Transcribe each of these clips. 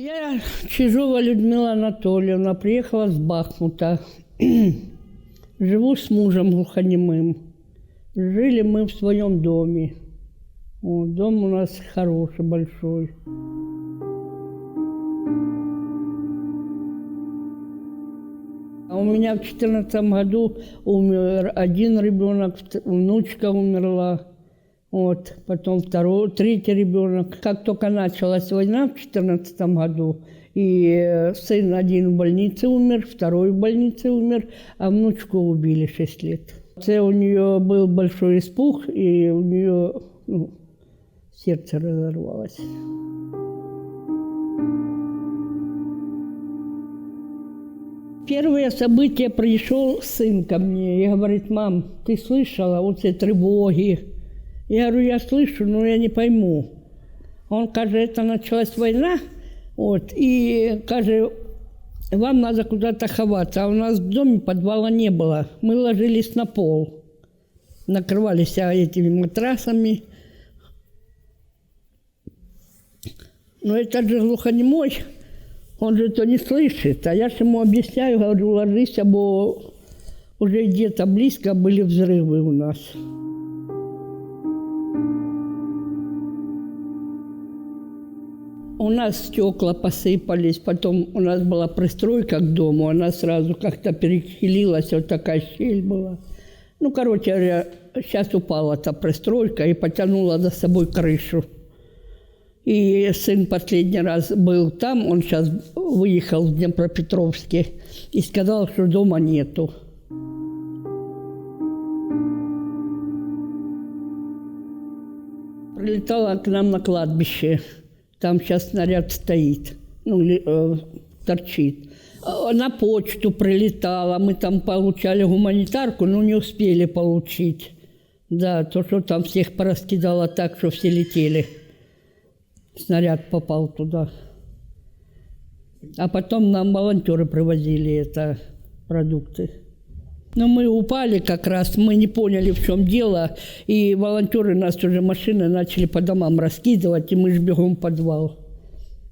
Я Чижова Людмила Анатольевна, приехала с Бахмута. Живу с мужем глухонемым. Жили мы в своем доме. Вот, дом у нас хороший, большой. А у меня в 2014 году умер один ребенок, внучка умерла. Вот, потом второй, третий ребенок. Как только началась война в 2014 году, и э, сын один в больнице умер, второй в больнице умер, а внучку убили 6 лет. Це у нее был большой испуг, и у нее ну, сердце разорвалось. Первое событие пришел сын ко мне и говорит, мам, ты слышала вот эти тревоги? Я говорю, я слышу, но я не пойму. Он каже, это началась война, вот, и каже, вам надо куда-то ховаться. А у нас в доме подвала не было. Мы ложились на пол, накрывались этими матрасами. Но этот же глухонемой, он же то не слышит. А я ж ему объясняю, говорю, ложись, бо уже где-то близко были взрывы у нас. У нас стекла посыпались, потом у нас была пристройка к дому, она сразу как-то перехилилась, вот такая щель была. Ну, короче говоря, сейчас упала та пристройка и потянула за собой крышу. И сын последний раз был там, он сейчас выехал в Днепропетровске и сказал, что дома нету. Прилетала к нам на кладбище. Там сейчас снаряд стоит, ну, э, торчит. А На почту прилетала, мы там получали гуманитарку, но не успели получить. Да, то, что там всех пораскидало так, что все летели. Снаряд попал туда. А потом нам волонтеры привозили это продукты. Но мы упали как раз, мы не поняли, в чем дело. И волонтеры нас уже машины начали по домам раскидывать, и мы же бегом в подвал.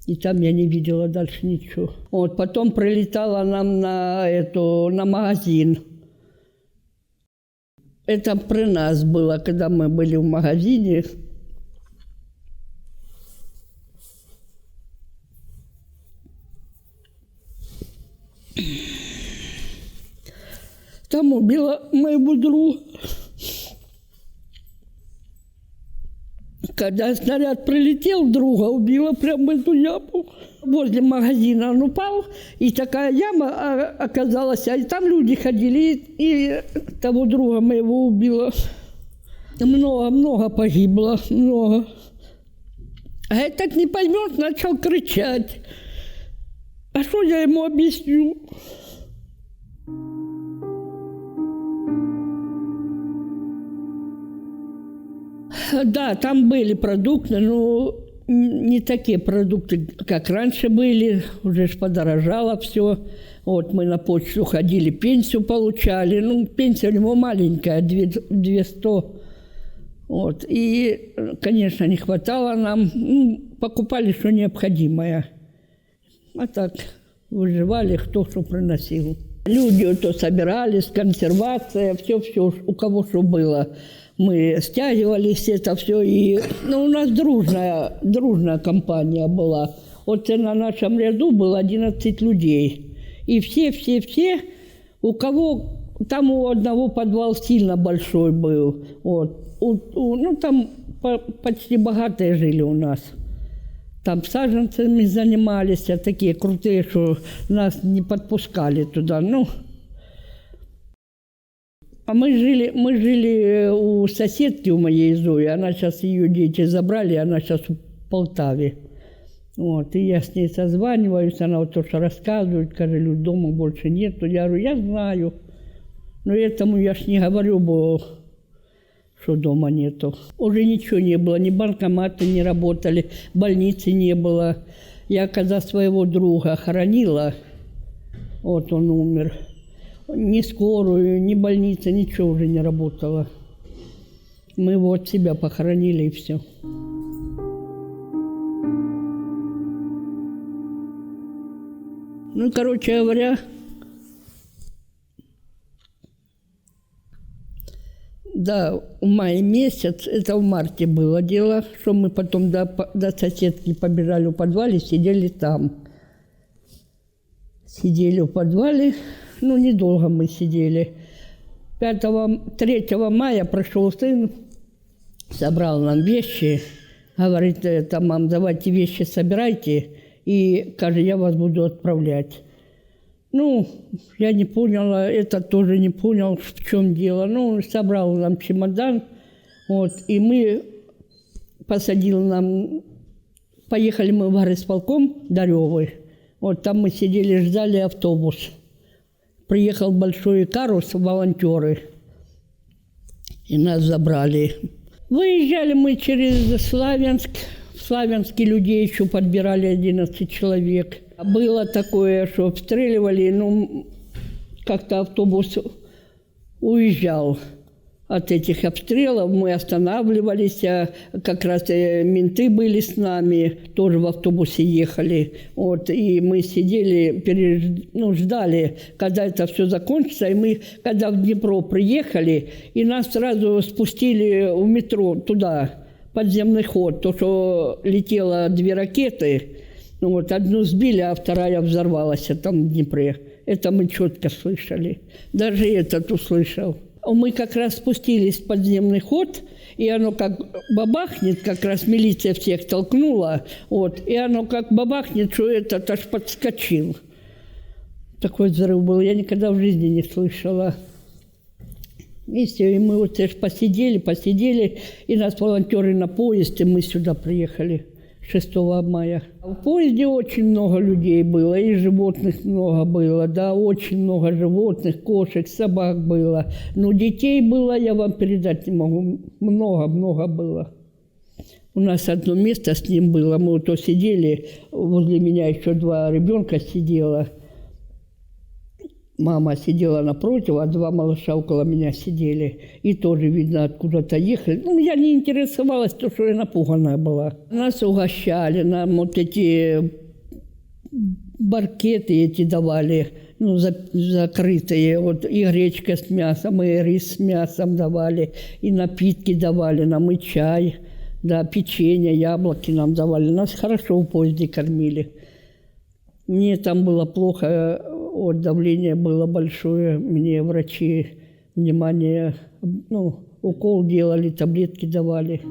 И там я не видела дальше ничего. Вот, потом прилетала нам на, эту, на магазин. Это при нас было, когда мы были в магазине. Там убила моего друга. Когда снаряд прилетел, друга убила прямо эту яму. Возле магазина он упал, и такая яма оказалась, а там люди ходили, и того друга моего убила. Много-много погибло, много. А этот не поймет, начал кричать. А что я ему объясню? Да, там были продукты, но не такие продукты, как раньше были. Уже ж подорожало все. Вот мы на почту ходили, пенсию получали. Ну, пенсия у него маленькая, две- 200. Вот. И, конечно, не хватало нам. Ну, покупали, что необходимое. А так выживали, кто что приносил. Люди то собирались, консервация, все-все, у кого что было. Мы стягивались, это все. И, ну, у нас дружная, дружная компания была. Вот на нашем ряду было 11 людей. И все-все-все, у кого... Там у одного подвал сильно большой был. Вот. У- у- ну, там по- почти богатые жили у нас. Там саженцами занимались, а такие крутые, что нас не подпускали туда. Ну, а мы жили, мы жили у соседки у моей Зои. Она сейчас, ее дети забрали, она сейчас в Полтаве. Вот, и я с ней созваниваюсь, она вот то, что рассказывает, говорю, дома больше нету. Я говорю, я знаю. Но этому я ж не говорю, бо что дома нету. Уже ничего не было, ни банкоматы не работали, больницы не было. Я когда своего друга хоронила, вот он умер, ни скорую, ни больница, ничего уже не работало. Мы его от себя похоронили и все. Ну, короче говоря, да, в мае месяц, это в марте было дело, что мы потом до, до соседки побежали в подвале, сидели там. Сидели в подвале, ну, недолго мы сидели. 5, 3 мая прошел сын, собрал нам вещи, говорит, это, мам, давайте вещи собирайте, и, кажется, я вас буду отправлять. Ну, я не поняла, это тоже не понял, в чем дело. Ну, собрал нам чемодан, вот, и мы посадил нам, поехали мы в горисполком Даревой, вот там мы сидели, ждали автобус. Приехал большой карус, волонтеры, и нас забрали. Выезжали мы через Славянск, в Славянске людей еще подбирали 11 человек – было такое, что обстреливали, ну, как-то автобус уезжал от этих обстрелов. Мы останавливались, а как раз э, менты были с нами, тоже в автобусе ехали. Вот, и мы сидели, переж... ну, ждали, когда это все закончится. И мы, когда в Днепро приехали, и нас сразу спустили в метро туда, подземный ход, то, что летело две ракеты – ну вот одну сбили, а вторая взорвалась а там в Днепре. Это мы четко слышали. Даже этот услышал. Мы как раз спустились в подземный ход, и оно как бабахнет, как раз милиция всех толкнула, вот, и оно как бабахнет, что этот аж подскочил. Такой взрыв был, я никогда в жизни не слышала. И все, и мы вот посидели, посидели, и нас волонтеры на поезд, и мы сюда приехали. 6 мая. В поезде очень много людей было, и животных много было, да, очень много животных, кошек, собак было. Но детей было, я вам передать не могу, много-много было. У нас одно место с ним было, мы вот то сидели, возле меня еще два ребенка сидело – Мама сидела напротив, а два малыша около меня сидели. И тоже, видно, откуда-то ехали. Ну, я не интересовалась, то, что я напуганная была. Нас угощали, нам вот эти баркеты эти давали, ну, за, закрытые, вот, и гречка с мясом, и рис с мясом давали, и напитки давали нам, и чай, да, печенье, яблоки нам давали. Нас хорошо в поезде кормили. Мне там было плохо вот давление было большое, мне врачи внимание, ну, укол делали, таблетки давали.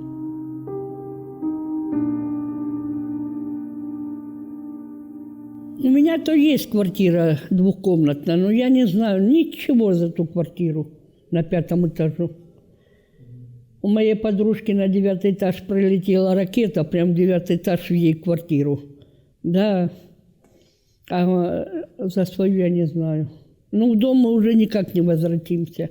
У меня то есть квартира двухкомнатная, но я не знаю ничего за ту квартиру на пятом этаже. У моей подружки на девятый этаж прилетела ракета, прям девятый этаж в ей квартиру. Да, а за свою я не знаю. Ну, в дом мы уже никак не возвратимся.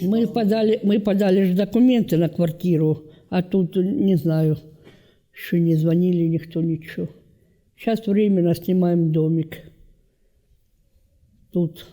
Мы подали, мы подали же документы на квартиру, а тут, не знаю, еще не звонили никто, ничего. Сейчас временно снимаем домик. Тут